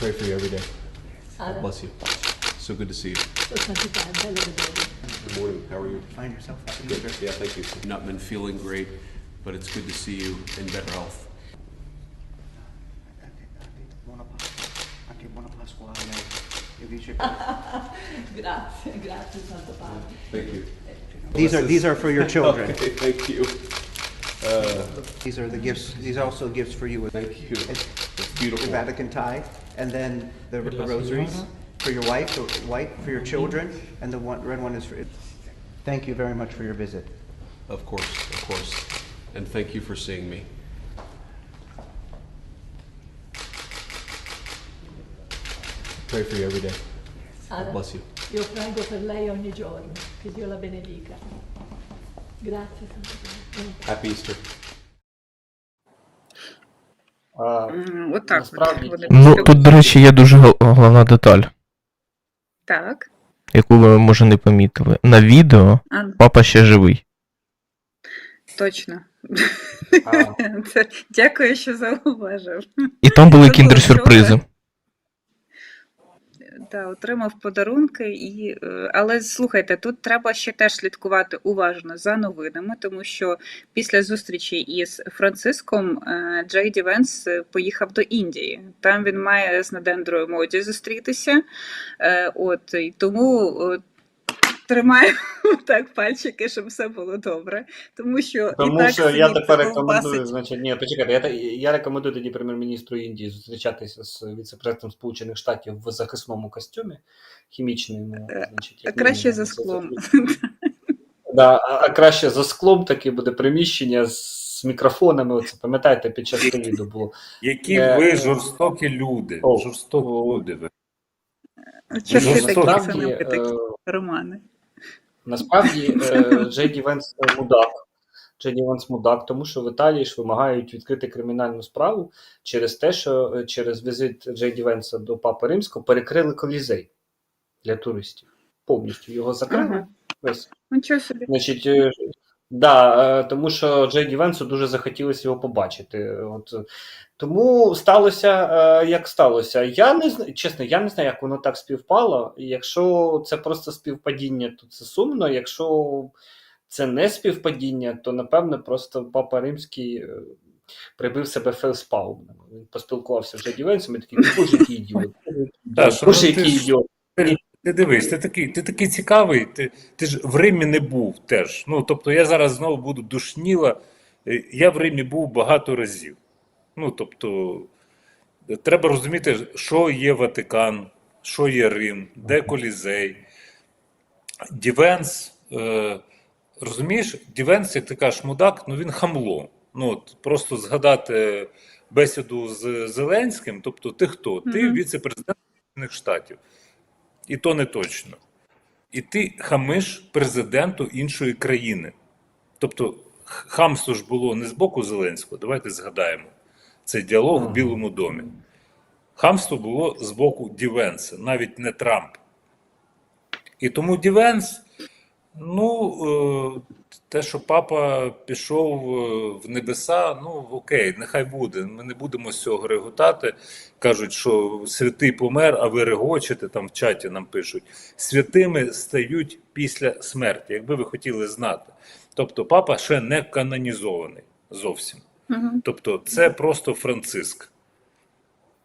Pray for you every day. Sara, Bless you. So good to see you. sono santità, è bello vedere. Good morning. How are you? Find yourself out Good. Yeah, thank you. I've not been feeling great, but it's good to see you in better health. Anche buona Pasqua a lei. E dice- Grazie, grazie Santo Padre. Thank you. These are, these are for your children. Okay, thank you. Uh, these are the gifts, these are also gifts for you. Thank you. It's It's the beautiful. Vatican tie, and then the the rosaries for your wife, the white for your children, and the one, red one is for, thank you very much for your visit. Of course, of course. And thank you for seeing me. Pray for you every day. Sara, Bless you. io prego per lei ogni giorno, che Dio la benedica. Grazie Santo Padre. Happy Easter. А, так. Насправді- от вони Ну, тут, до речі, є дуже головна деталь, Так. яку ви, може, не помітили. На відео А, папа ще живий. точно. Це, дякую, що зауважив. І там були кіндер-сюрпризи. Да, отримав подарунки, і, е, але слухайте, тут треба ще теж слідкувати уважно за новинами, тому що після зустрічі із Франциском е, Джей Ді Венс е, поїхав до Індії. Там він має з Надендрою Моді зустрітися. От і тому тримаю так пальчики, щоб все було добре. Тому що і Тому так що я тепер рекомендую, ковбасить. значить, ні, почекайте, я, я рекомендую тоді прем'єр-міністру Індії зустрічатися з віце-президентом Сполучених Штатів в захисному костюмі хімічному. Е, Значить, краще мінімум, за склом. Да, а, а краще за склом таке буде приміщення з мікрофонами. Оце пам'ятаєте, під час ковіду було. Які Е, ви жорстокі люди. О, жорстокі о. люди ви. Часи Ну, такі самі такі е, романи. Насправді Джеді Венс мудак. Джеді Венс мудак, тому що в Італії ж вимагають відкрити кримінальну справу через те, що е, через візит Джейді Венса до Папи Римського перекрили колізей для туристів. Повністю його закрили. Ага. Весь. Собі. Значить, е, да, е, тому що Джейді Венсу дуже захотілося його побачити. От, тому сталося, е, як сталося. Я не знаю, чесно, я не знаю, як воно так співпало. Якщо це просто співпадіння, то це сумно. Якщо це не співпадіння, то напевно просто Папа Римський е, прибив себе фейспалм. Він поспілкувався з Джейді Венсом і такий, боже, який ідіот. Боже, ну який ідіот. Ти дивись, ти такий, ти такий цікавий, ти, ти ж в Римі не був теж. Ну, тобто я зараз знову буду душніла. Е, Я в Римі був багато разів. Ну, тобто, треба розуміти, що є Ватикан, що є Рим, де Колізей. Дівенс, е, розумієш, Дівенс, як ти кажеш, мудак, ну він хамло. Ну, от, просто згадати бесіду з Зеленським, тобто ти хто? Ти Мгм. віце-президент Сполучених Штатів. І то не точно. І ти хамиш президенту іншої країни. Тобто, хамство ж було не з боку Зеленського. Давайте згадаємо. цей діалог в Білому домі. Хамство було з боку Дівенса, навіть не Трамп. І тому Дівенс, ну, е, те, що папа пішов е, в небеса, ну окей, нехай буде. Ми не будемо з цього реготати. Кажуть, що святий помер, а ви регочете, там в чаті нам пишуть. Святими стають після смерті, якби ви хотіли знати. Тобто, папа ще не канонізований зовсім. Тобто, це просто Франциск,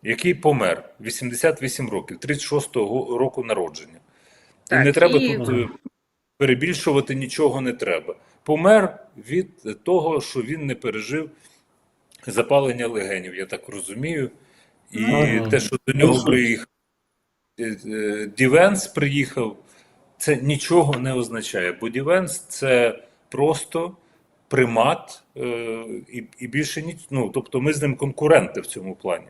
який помер 88 років, 36-го року народження. Так, і не треба і- тут е, перебільшувати нічого не треба. Помер від того, що він не пережив запалення легенів, я так розумію. І Ага. те, що до нього приїхав е, е, Дівенс приїхав, це нічого не означає, бо Дівенс це просто примат, е, і, і більше ніч. Ну, тобто ми з ним конкуренти в цьому плані.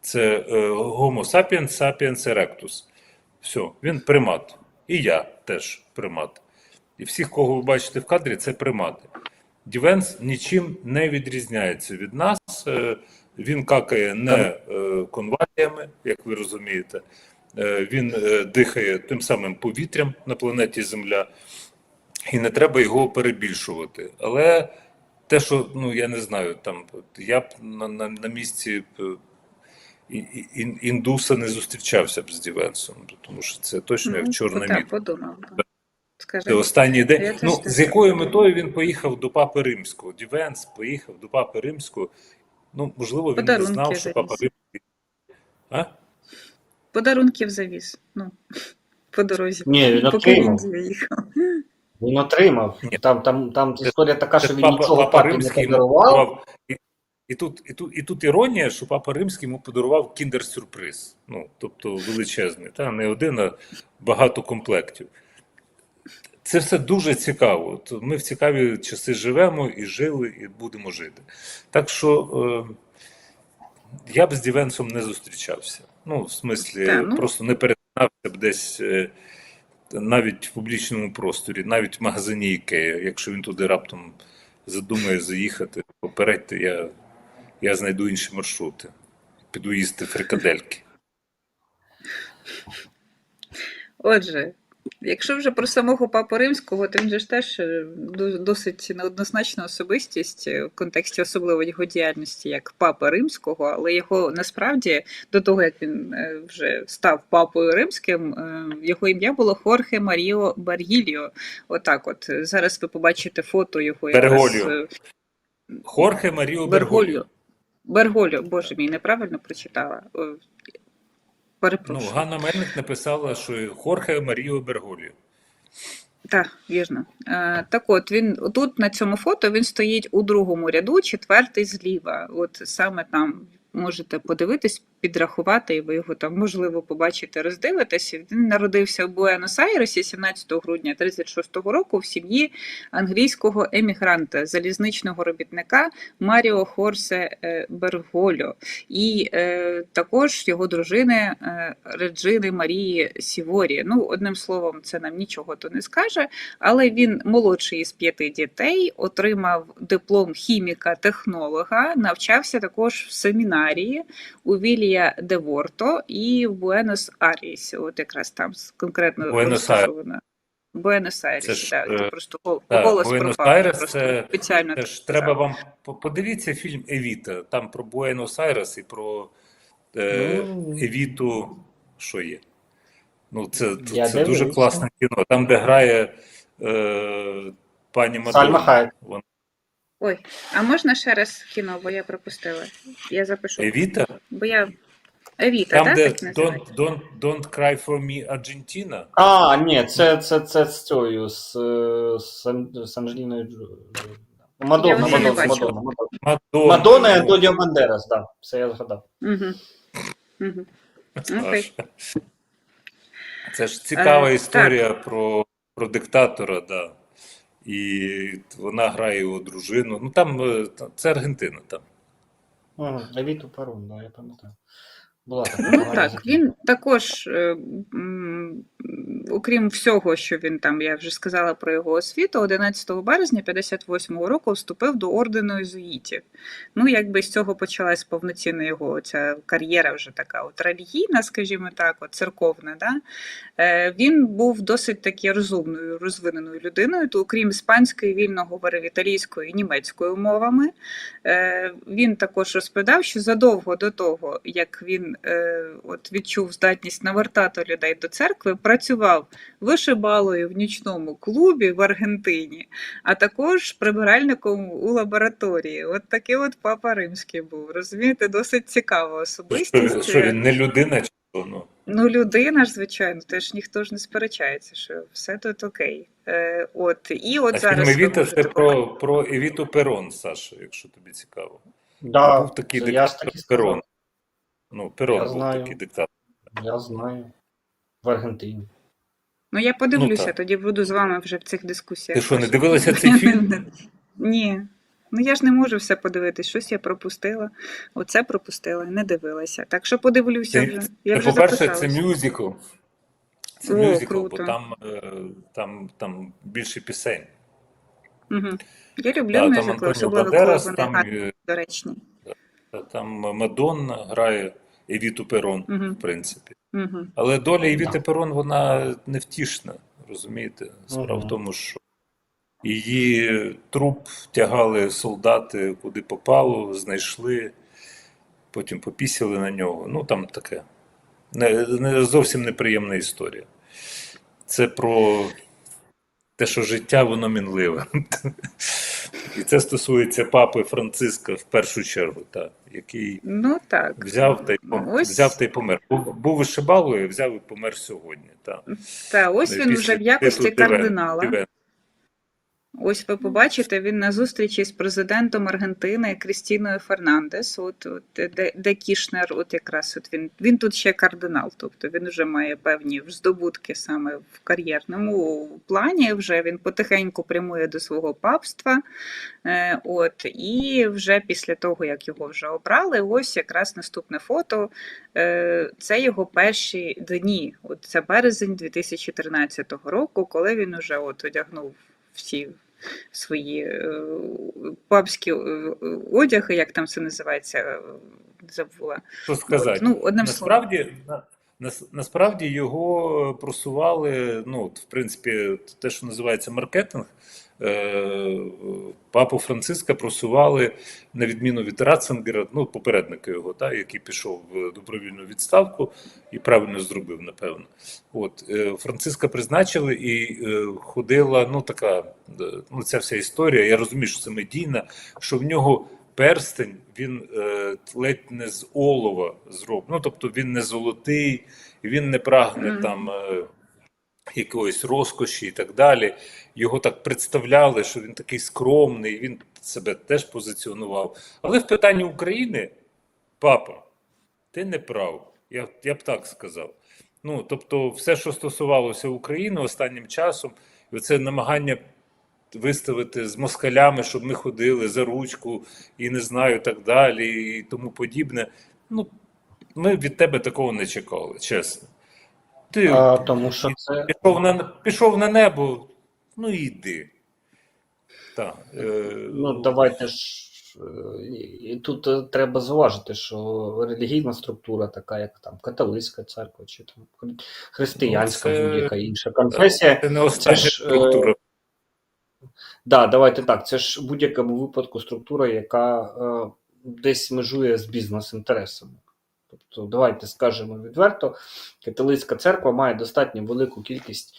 Це Homo sapiens sapiens erectus. Все, він примат. І я теж примат. І всіх, кого ви бачите в кадрі, це примати. Дівенс нічим не відрізняється від нас. Е, Він какає не е, конваліями, як ви розумієте. Е, Він дихає тим самим повітрям на планеті Земля, і не треба його перебільшувати. Але те, що ну я не знаю, там я б на, на, на місці індуса не зустрічався б з Дівенсом, тому що це точно як чорна так, міт. подумав. Скажи. Це останній день. Я Ну, з якою метою він поїхав до Папи Римського? Дівенс поїхав до Папи Римського. Ну, можливо, він Подарунки не знав, що. Папа Римський. А? Подарунків завіз. Ну, по дорозі. Ні, він він отримав. Він отримав. Ні. Там, там, там історія така, що він Папа, нічого Папа папі не подарував. І, і, тут, і, тут, і тут іронія, що Папа Римський йому подарував кіндер-сюрприз. Ну, тобто величезний. Та? Не один, а багато комплектів. Це все дуже цікаво. От ми в цікаві часи живемо і жили, і будемо жити. Так що е, я б з Дівенсом не зустрічався. Ну, в смислі, Та, ну. просто не перетинався б десь е, навіть в публічному просторі, навіть в магазині Ікея. Якщо він туди раптом задумає заїхати, попередьте, я, я знайду інші маршрути. Піду їсти фрикадельки. Отже, якщо вже про самого папу римського, то він же ж теж е, досить неоднозначна особистість е, в контексті особливо його діяльності як папи римського, але його насправді до того як він е, вже став папою римським, його ім'я було Хорхе Маріо Баргіліо. Отак, от зараз ви побачите фото його е, Хорхе Маріо Бергольо. Бергольо. Боже мій, неправильно прочитала. Перепрошую. Ну, Ганна Мельник написала, що Хорхе Маріо Бергольо. Так, вірно. Е, так от він тут на цьому фото він стоїть у другому ряду, четвертий зліва. От саме там можете подивитись, підрахувати, і ви його там можливо побачите, роздивитесь. Він народився в Буенос-Айресі 17 грудня 36-го року в сім'ї англійського емігранта, залізничного робітника Маріо Хорсе е, Бергольо, і е, також його дружини е, Реджини Марії Сіворі. Ну, одним словом, це нам нічого то не скаже, але він молодший із п'яти дітей, отримав диплом хіміка-технолога, навчався також в семінарії у Вілія де Ворто і в Буенос-Аріс. От якраз там конкретно Буенос-Айрес. Буенос-Айрес, Це ж, так, е, це просто голос пропав. Це спеціально теж так треба вам подивіться фільм Евіта. Там про Буенос-Айрес і про е, Ну. Евіту. Що є? Ну, це, Я це дуже класне кіно. Там, де грає е, пані Сальма Мадонна. Хайек. Вона- Ой, а можна ще раз кіно, бо я пропустила. Я запишу. Евіта? Бо я Евіта, Там, так? де так don't, don't, don't cry for me Argentina. А, ні, це, це, це з цією, з, з, Ан- з Анджеліною Мадонна, вже не Мадонна, бачила. Мадонна, Мадонна. Мадонна. І Антоніо Бандерас, так, да, все я згадав. Угу. Угу. Окей. Це ж цікава Е, історія про, про диктатора, да. І вона грає його дружину. Ну там е, це Аргентина там. Угу. Евіту Парун, да, я пам'ятаю. Була така Ну так, він також, е, окрім всього, що він там, я вже сказала про його освіту, 11 березня 58-го року вступив до ордену єзуїтів. Ну, якби з цього почалась повноцінна його ця кар'єра вже така от релігійна, скажімо так, от церковна. Да? Е, Він був досить таки розумною, розвиненою людиною, то окрім іспанської, вільно говорив італійською і німецькою мовами. Е, Він також розповідав, що задовго до того, як він е, от відчув здатність навертати людей до церкви, працював вишибалою в нічному клубі в Аргентині, а також прибиральником у лабораторії. От такий от папа римський був. Розумієте, досить цікава особистість. Що, що він не людина, чи? Ну, Ну, людина ж, звичайно, теж ніхто ж не сперечається, що все тут окей. Е, от, і от а зараз Евіта це про, про Евіту Перон, Саша, якщо тобі цікаво. Да, був такий диктатор Перон. Ну, Перон Я був знаю. такий диктатор. Я знаю. В Аргентині. Ну, я подивлюся, Ну, тоді буду з вами вже в цих дискусіях. Ти що, не дивилася цей фільм? Ні. Ну я ж не можу все подивитись, щось я пропустила. Оце пропустила, не дивилася. Так що подивлюся Це- вже. Я Це, вже по-перше, це мюзикл. Це О, мюзикл, бо там, е, там, там більше пісень. Угу. Я люблю Да, мюзикли, особливо коли Бандерас, вони там, гарні, е, доречні. Там Мадонна грає Евіту Перон, Мгм. в принципі. Угу. Але доля Євіти Перон, вона невтішна, розумієте? Справа Мгм. в тому, що її труп тягали солдати куди попало, знайшли. потім попісили на нього. Ну там таке. Не, не зовсім неприємна історія. Це про те, що життя воно мінливе. І це стосується папи Франциска в першу чергу, так, який Ну так. взяв та й пом- Ось. взяв та й помер. Був, був вишибалою, взяв і помер сьогодні. Так. Та ось він вже в якості кардинала. Ось ви побачите, він на зустрічі з президентом Аргентини Крістіною Фернандес. От, от де, де Кішнер, от якраз от він він тут ще кардинал, тобто він вже має певні здобутки саме в кар'єрному плані. Вже він потихеньку прямує до свого папства. Е, от і вже після того, як його вже обрали, ось якраз наступне фото. Е, це його перші дні. От це березень 2013 року, коли він уже от одягнув всі свої е, папські е, одяги, як там це називається, е, забула. Що сказати? От, ну, одним насправді, на, нас- насправді його просували, ну, в принципі, те, що називається маркетинг, е, папу Франциска просували на відміну від Ратцингера, ну, попередника його, та, який пішов в добровільну відставку і правильно зробив, напевно. От, е, Франциска призначили і е, ходила, ну, така, е, ну, ця вся історія, я розумію, що це медійна, що в нього перстень він е, ледь не з олова зроблений. Ну, тобто він не золотий, він не прагне Мгм. там е, якоїсь розкоші і так далі. Його так представляли, що він такий скромний, він себе теж позиціонував. Але в питанні України, папа, ти не прав. Я, я б так сказав. Ну, тобто, все, що стосувалося України останнім часом, і це намагання виставити з москалями, щоб ми ходили за ручку і не знаю, так далі, і тому подібне. Ну, ми від тебе такого не чекали, чесно. Ти А, тому що це пішов, на, пішов на небо, ну йди. Так. Е, Ну, давайте ж. е, І тут е, треба зважити, що релігійна структура, така як там католицька церква, чи там християнська Ну, це- будь-яка інша конфесія. Це не остання ж, е, структура. Да, давайте так. Це ж в будь-якому випадку структура, яка е, десь межує з бізнес-інтересами. Тобто, давайте скажемо відверто, католицька церква має достатньо велику кількість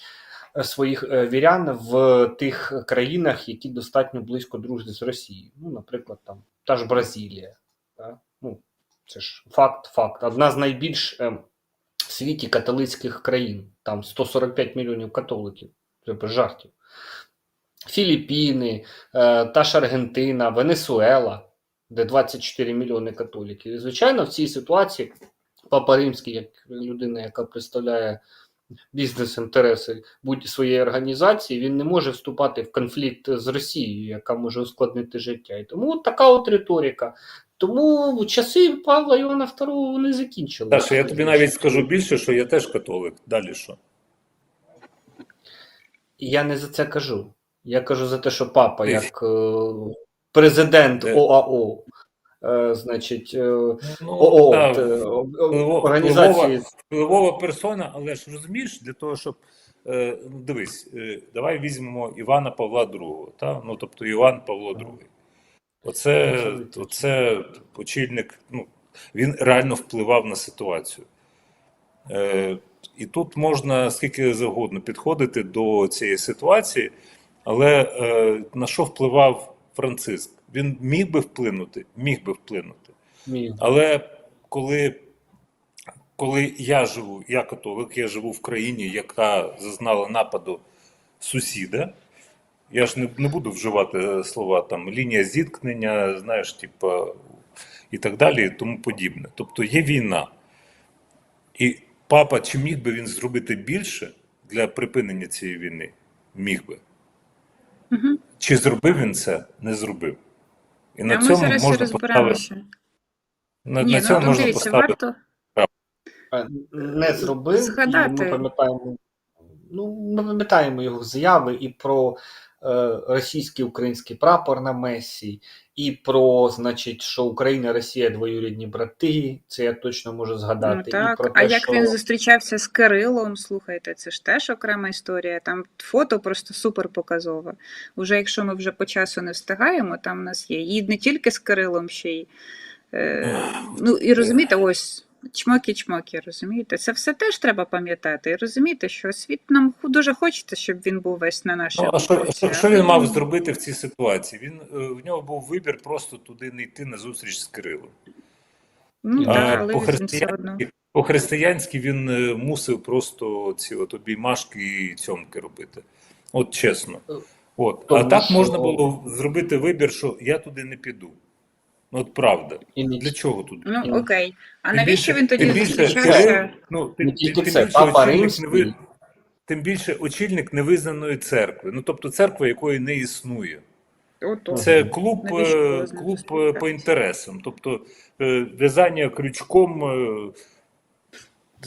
е, своїх е, вірян в тих країнах, які достатньо близько дружні з Росією. Ну, наприклад, там та ж Бразилія. Да? Ну, це ж факт, факт. Одна з найбільш е, в світі католицьких країн. Там 145 мільйонів католиків. Це без жартів. Філіппіни, та ж Аргентина, Венесуела, де 24 мільйони католиків. І, звичайно, в цій ситуації Папа Римський, як людина, яка представляє бізнес-інтереси будь своєї організації, він не може вступати в конфлікт з Росією, яка може ускладнити життя. І тому от така от риторика. Тому часи Павла Івана II вони закінчили. Саша, я тобі навіть скажу більше, що я теж католик. Далі що? Я не за це кажу. Я кажу за те, що папа, як е, президент ОАО, значить, Ну, ООО, організації. впливова- персона, але ж розумієш, для того, щоб. Е, ну, дивись, е, давай візьмемо Івана Павла II, та? ну, тобто Іван Павло II. Оце, оце очільник, ну, він реально впливав на ситуацію. Е, і тут можна скільки завгодно підходити до цієї ситуації, але е, на що впливав Франциск? Він міг би вплинути, міг би вплинути. Мій. Але коли, коли я живу, я католик, я живу в країні, яка зазнала нападу сусіда, я ж не, не буду вживати слова там лінія зіткнення, знаєш, типа, і так далі, і тому подібне. Тобто є війна. І папа, чи міг би він зробити більше для припинення цієї війни? Міг би. Угу. Чи зробив він це? Не зробив. І на А ми цьому зараз можна поставити. На, Ні, на ну цьому ну, можна дивіться, поставити. варто. Не зробив, Згадати. і ми пам'ятаємо. Ну, ми пам'ятаємо його заяви і про російський український прапор на Месі, і про, значить, що Україна Росія двоюрідні брати. Це я точно можу Ну, згадати. і так. про А як що... він зустрічався з Кирилом, слухайте, це ж теж окрема історія. Там фото просто супер показове. Уже якщо ми вже по часу не встигаємо, там у нас є і не тільки з Кирилом, ще й Е, ну і розумієте, ось чмоки-чмоки, розумієте? Це все теж треба пам'ятати. І розуміти, що світ нам дуже хочеться, щоб він був весь на нашій Ну, а що, що, що він мав зробити в цій ситуації? Він е, в нього був вибір просто туди не йти на зустріч з Кирилом. Ну А так, але по-християнськи- одно. По-християнськи він е, мусив просто ці от обіймашки і цьомки робити. От чесно. От. А так що- можна було зробити вибір, що я туди не піду. Ну, от правда. І Для чого туди? Ну окей. А Тим навіщо більше- він тоді тим більше зустрічався? Ну, тим, тільки тим, тим це, більше Папа очільник Римський. тим більше очільник невизнаної церкви. Ну, тобто церква, якої не існує. Ото. Це клуб, Навіщо е, клуб е, по інтересам, тобто е, в'язання крючком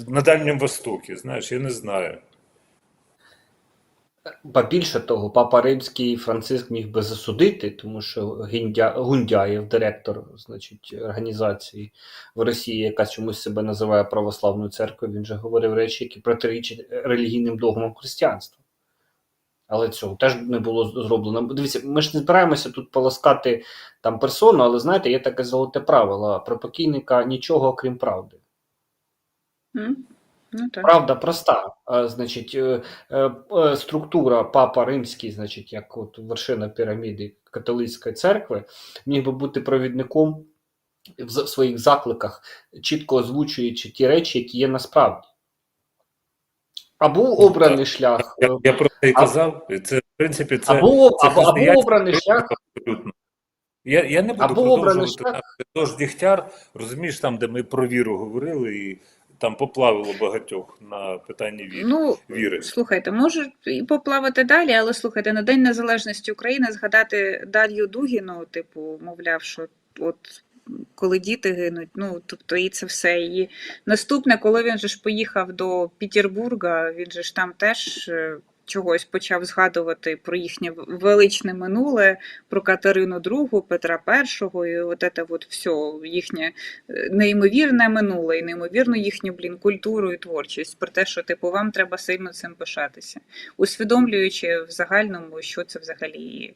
на Дальньому Востокі, знаєш, я не знаю. Ба більше того, папа Римський Франциск міг би засудити, тому що Гіндя, Гундяєв, директор значить, організації в Росії, яка чомусь себе називає православною церквою, він же говорив речі, які протирічать релігійним догмам християнства. Але цього теж не було зроблено. Дивіться, ми ж не збираємося тут полоскати там персону, але знаєте, є таке золоте правило: про покійника нічого окрім правди. Ну так. Правда проста. А, Значить, е, е, е, структура Папа Римський, значить, як от вершина піраміди католицької церкви, міг би бути провідником в своїх закликах, чітко озвучуючи ті речі, які є насправді. А був обраний шлях, Я, я про це і казав. Це, в принципі, це, або, це або, або обраний шлях, абсолютно. Я, я не буду Або обраний продовжувати шлях. там, де Дігтяр, розумієш, там, де ми про віру говорили, і там поплавило багатьох на питанні віри. Ну, віри. слухайте, можуть і поплавати далі, але слухайте, на День Незалежності України згадати Дар'ю Дугіну, типу, мовляв, що от коли діти гинуть, ну тобто і це все. І наступне, коли він же ж поїхав до Петербурга, він же ж там теж. Чогось почав згадувати про їхнє величне минуле, про Катерину II, Петра І, і от це от все їхнє е, неймовірне минуле і неймовірну їхню блін культуру і творчість про те, що типу вам треба сильно цим пишатися, усвідомлюючи в загальному, що це взагалі.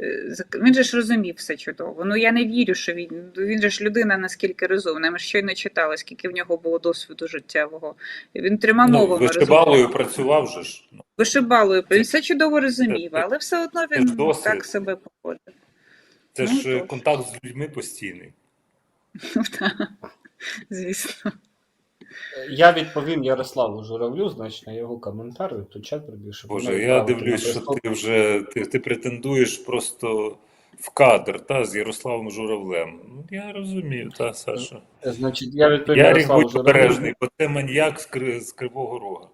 е, Він же ж розумів все чудово. Ну я не вірю, що він він же ж людина наскільки розумна. Ми ж щойно читали, скільки в нього було досвіду життєвого. Він трьома Ну, мовами розумів. працював же ж. Вишибалою, він все чудово розумів, але все одно він досвід. так себе поводив. Це Ну, ж е, тож. контакт з людьми постійний. Ну, так, звісно. я відповім Ярославу Журавлю, значить, на його коментар, то чат прибіг, щоб Боже, я дивлюсь, що ти вже ти, ти претендуєш просто в кадр та, з Ярославом Журавлем. Ну, я розумію, та, Саша. Значить, я відповім Ярик, Ярославу будь обережний, бо це маньяк з, Кри- з Кривого Рога.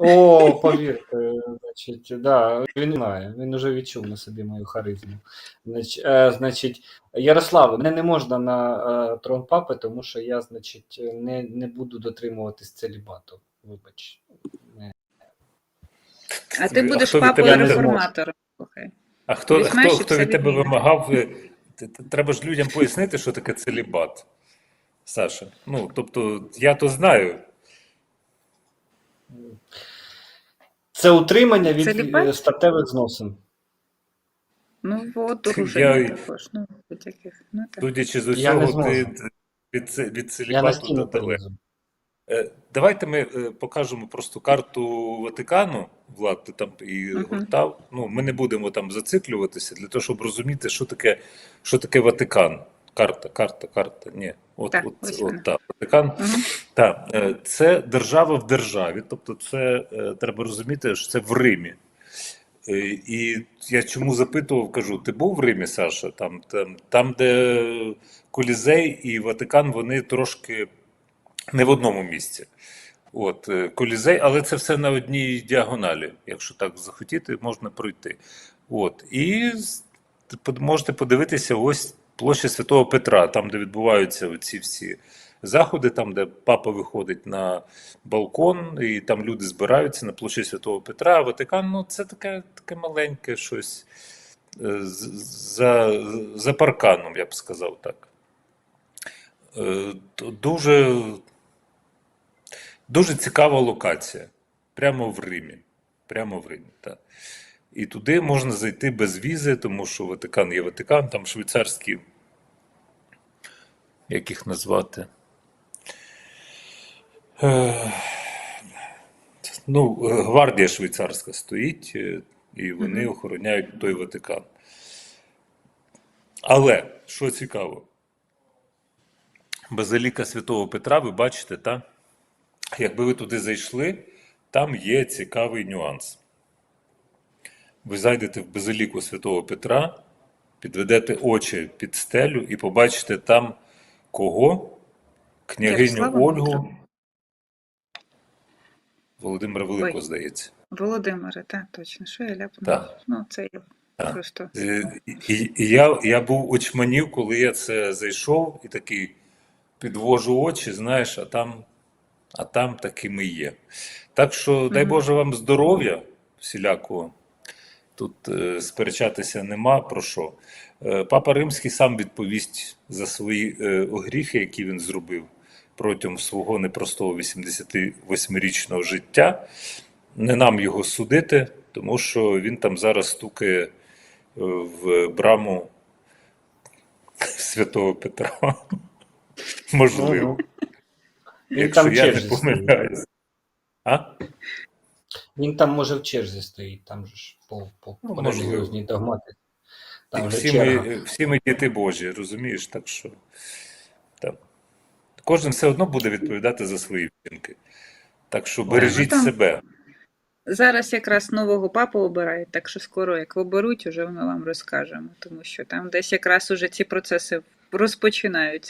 О, повірте, значить, да, він знає, він вже відчув на собі мою харизму. Значить, е, значить Ярославе, мене не можна на е, трон папи, тому що я, значить, не, не буду дотримуватись целібату. Вибач. Не. А ти А будеш папою реформатором. Слухай. А хто, Візьмеш хто, хто від тебе вимагав? е, Треба ж людям пояснити, що таке целібат. Саша. Ну, тобто, я то знаю. Це утримання від Целібат? е, статевих зносин. Ну, от Я- також. Ну. Ну, так. Судячи з усього, ти від, це- від на целібату далеко. Е, Давайте ми е, покажемо просто карту Ватикану. Влад, ти там і Мгм. гортав. Ну, ми не будемо там зациклюватися для того, щоб розуміти, що таке, що таке Ватикан. Карта, карта, карта. Ні, от, Так, от, ось от, так, Ватикан. Мгм. Так, е, це держава в державі. Тобто, це е, треба розуміти, що це в Римі. Е, І я чому запитував, кажу: ти був в Римі, Саша? Там, там, там де Колізей і Ватикан, вони трошки не в одному місці. От, Колізей, але це все на одній діагоналі. Якщо так захотіти, можна пройти. От, і можете подивитися ось площа Святого Петра, там, де відбуваються ці всі заходи, там, де папа виходить на балкон, і там люди збираються на площі Святого Петра. А Ватикан, ну, це таке, таке маленьке щось е, за, за парканом, я б сказав так. Е, Дуже, дуже цікава локація. Прямо в Римі. Прямо в Римі, так. І туди можна зайти без візи, тому що Ватикан є Ватикан, там швейцарські як їх назвати. Е, Ну, гвардія швейцарська стоїть, е, і вони охороняють той Ватикан. Але, що цікаво, Базиліка Святого Петра, ви бачите, та? якби ви туди зайшли, там є цікавий нюанс. Ви зайдете в Базиліку Святого Петра, підведете очі під стелю і побачите там кого? Княгиню Ольгу. Володимира Великого, Ой. здається. Володимире, так, точно. Що я ляпнула? Так. Ну, це я Так. просто. Е, І, і я, я був очманів, коли я це зайшов і такий підвожу очі, знаєш, а там, а там такими є. Так що, дай Боже вам здоров'я всілякого. Тут е, сперечатися нема про що. Е, Папа Римський сам відповість за свої е, огріхи, які він зробив протягом свого непростого 88-річного життя. Не нам його судити, тому що він там зараз стукає в браму Святого Петра. Можливо, якщо я не помиляюсь. А? Він там може в черзі стоїть, там же ж по, по, Ну, по релігіозній догмати. Там вже всі, ми, всі ми діти Божі, розумієш? Так що там. кожен все одно буде відповідати за свої вчинки. Так що бережіть Ну, там- себе. Зараз якраз нового папу обирають, так що скоро, як оберуть, уже ми вам розкажемо, тому що там десь якраз уже ці процеси розпочинаються.